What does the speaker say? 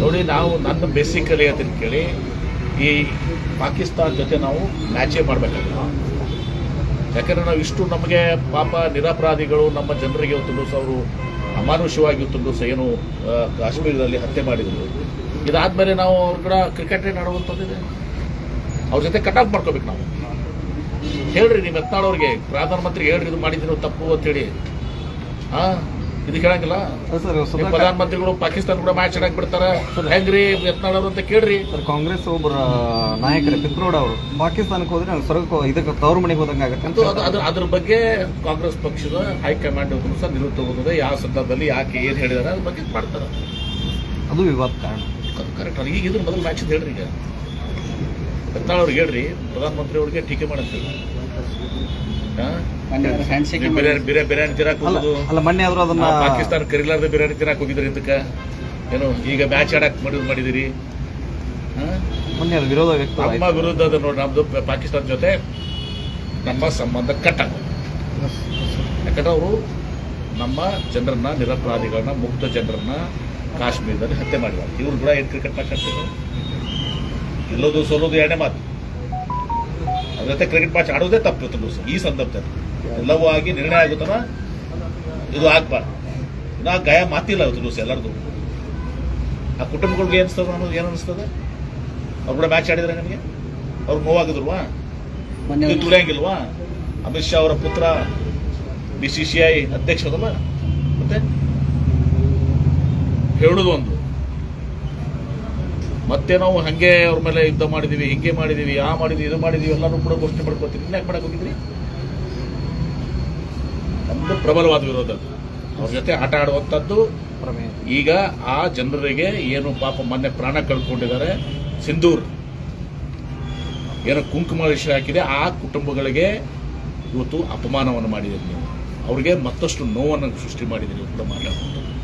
ನೋಡಿ, ನಾವು ನನ್ನ ಬೇಸಿಕಲಿ ಅದನ್ನು ಕೇಳಿ, ಈ ಪಾಕಿಸ್ತಾನ ಜೊತೆ ನಾವು ಮ್ಯಾಚೇ ಮಾಡಬೇಕಾಗಿಲ್ಲ ಯಾಕಂದರೆ ನಾವು ಇಷ್ಟು ನಮಗೆ ಪಾಪ ನಿರಪರಾಧಿಗಳು ನಮ್ಮ ಜನರಿಗೆ ಇವತ್ತು ಅವರು ಅಮಾನುಷವಾಗಿ ದಿವಸ ಏನು ಕಾಶ್ಮೀರದಲ್ಲಿ ಹತ್ಯೆ ಮಾಡಿದರು. ಇದಾದಮೇಲೆ ನಾವು ಅವ್ರ ಕೂಡ ಕ್ರಿಕೆಟ್ ಆಡುವಂಥದ್ದಿದೆ ಅವ್ರ ಜೊತೆ ಕಟ್ ಆಫ್ ಮಾಡ್ಕೋಬೇಕು ನಾವು. ಹೇಳ್ರಿ ನೀವು ಎತ್ತಾಳವ್ರಿಗೆ ಪ್ರಧಾನಮಂತ್ರಿ ಹೇಳ್ರಿ, ಇದು ಮಾಡಿದ್ರು ತಪ್ಪು ಅಂತೇಳಿ ಹಾ ಇದು ಕೇಳಂಗಿಲ್ಲ. ನಿಮ್ಮ ಪ್ರಧಾನಮಂತ್ರಿಗಳು ಪಾಕಿಸ್ತಾನ ಕೂಡ ಮ್ಯಾಚ್ ಆಡಕ್ ಬಿಡ್ತಾರೆ. ಹೆಂಗ್ರಿ ಎತ್ನಾಳವ್ರು ಅಂತ ಕೇಳ್ರಿ. ಸರ್ ಕಾಂಗ್ರೆಸ್ ಒಬ್ಬರ ನಾಯಕರ ಪಿತ್ರೋಡ್ ಅವರು. ಪಾಕಿಸ್ತಾನಕ್ಕೆ ಹೋದ್ರೆ ಸರ್ ಸ್ವರ್ಗ ಇದಕ್ಕೆ ತವರು ಮನೆಗೆ ಹೋದಂಗೆ ಆಗತ್ತೆ ಅದು ಅದು ಅದ್ರ ಬಗ್ಗೆ ಕಾಂಗ್ರೆಸ್ ಪಕ್ಷದ ಹೈಕಮಾಂಡ್ ಸಹ ನಿಲುವು ತಗೋತದೆ. ಯಾವ ಸಂದರ್ಭದಲ್ಲಿ ಯಾಕೆ ಏನು ಹೇಳಿದಾರೆ ಅದ್ರ ಬಗ್ಗೆ ಮಾಡ್ತಾರೆ. ಅದು ವಿವಾದ ಕಾರಣ. ಅದು ಕರೆಕ್ಟ್ ಅವ್ರಿಗೆ ಈಗ ಇದ್ರ ಮೊದಲು ಮ್ಯಾಚ್ ಹೇಳ್ರಿ ಈಗ. ಎತ್ತಾಳವ್ರಿಗೆ ಹೇಳ್ರಿ ಪ್ರಧಾನಮಂತ್ರಿ ಅವ್ರಿಗೆ ಟೀಕೆ ಮಾಡಂತೀವಿ ಬಿರಿಯಾನಿ ಬಿರಿಯಾನಿ ಬಿರಿಯಾನಿ ತಿನ್ನಕ್ ಅಲ್ಲ ಹೋಗೋದು ಅಲ್ಲ ಮೊನ್ನೆ ಆದ್ರೂ ಅದನ್ನ ಪಾಕಿಸ್ತಾನ ಕರಿಲಾರ್ದ ಬಿರಿಯಾನಿ ತಿನ್ನಕ್ ಹೋಗಿದ್ರಿ ಇದಕ್ಕೆ? ಏನು ಈಗ ಮ್ಯಾಚ್ ಆಡಕ್ ಮಾಡಿದ್ ಮಾಡಿದಿರಿ? ಹಾ? ಮೊನ್ನೆ ವಿರೋಧ ವ್ಯಕ್ತ ನಮ್ಮ ವಿರುದ್ಧ ಅದು ನೋಡಿ ನಮ್ದು ಪಾಕಿಸ್ತಾನ ಜೊತೆ ನಮ್ಮ ಸಂಬಂಧ ಕಟ್ಟ. ಯಾಕಂದ್ರೆ ಅವರು ನಮ್ಮ ಜನರನ್ನ ನಿರಪರಾಧಿಗಳನ್ನ ಮುಕ್ತ ಜನರನ್ನ ಕಾಶ್ಮೀರದಲ್ಲಿ ಹತ್ಯೆ ಮಾಡಿದ್ದಾರೆ. ಇವ್ರು ಕೂಡ ಏನ್ ಕ್ರಿಕೆಟ್ ಮ್ಯಾಚ್ ಆಡ್ತಿದ್ರು? ಎಲ್ಲೋದು ಸೋಲೋದು ಎರಡನೇ ಮಾತು. ಅದ್ರ ಜೊತೆ ಕ್ರಿಕೆಟ್ ಮ್ಯಾಚ್ ಆಡೋದೇ ತಪ್ಪಿತ್ತು ದಿವಸ ಈ ಸಂದರ್ಭದಲ್ಲಿ. ಎಲ್ಲವೂ ಆಗಿ ನಿರ್ಣಯ ಆಗುತ್ತನ ಇದು ಆಗ್ಬಾರ್ದು. ಇನ್ನು ಆ ಗಾಯ ಮಾತಿಲ್ಲ ಇವತ್ತು ದಿವಸ ಎಲ್ಲರದು. ಆ ಕುಟುಂಬಗಳಿಗೆ ಏನಿಸ್ತದ ಅನ್ನೋದು ಏನು ಅನಿಸ್ತದೆ? ಅವ್ರು ಕೂಡ ಮ್ಯಾಚ್ ಆಡಿದ್ರೆ ನನಗೆ ಅವ್ರು ನೋವಾಗಿದ್ರುವಾ? ತುಳಿಯಂಗಿಲ್ವಾ? ಅಮಿತ್ ಶಾ ಅವರ ಪುತ್ರ ಬಿ ಸಿ ಸಿ ಐ ಅಧ್ಯಕ್ಷ ಅದಲ್ಲ? ಮತ್ತೆ? ಹೇಳುದು ಒಂದು. ಮತ್ತೆ ನಾವು ಹಂಗೆ ಅವ್ರ ಮೇಲೆ ಯುದ್ಧ ಮಾಡಿದೀವಿ ಹಿಂಗೆ ಮಾಡಿದೀವಿ ಆ ಮಾಡಿದೀವಿ ಇದು ಮಾಡಿದೀವಿ ಎಲ್ಲರೂ ಕೂಡ ಘೋಷಣೆ ಮಾಡ್ಕೋತೀವಿ ಇನ್ಯಾಕೆ ಮಾಡಕ್ ಹೋಗಿದ್ರಿ? ನಮ್ದು ಪ್ರಬಲವಾದ ವಿರೋಧ ಅದು. ಅವ್ರ ಜೊತೆ ಆಟ ಆಡುವಂಥದ್ದು. ಪ್ರಮೇಯ. ಈಗ ಆ ಜನರಿಗೆ ಏನು ಪಾಪ ಮೊನ್ನೆ ಪ್ರಾಣ ಕಳ್ಕೊಂಡಿದ್ದಾರೆ. ಸಿಂಧೂರ್. ಏನೋ ಕುಂಕುಮ ವಿಷಯ ಹಾಕಿದೆ. ಆ ಕುಟುಂಬಗಳಿಗೆ ಇವತ್ತು ಅಪಮಾನವನ್ನು ಮಾಡಿದ್ದೀರಿ ನೀವು. ಅವ್ರಿಗೆ ಮತ್ತಷ್ಟು ನೋವನ್ನು ಸೃಷ್ಟಿ ಮಾಡಿದ್ದೀರಿ ಕೂಡ ಮಾತಾಡ್ಕೊಂಡು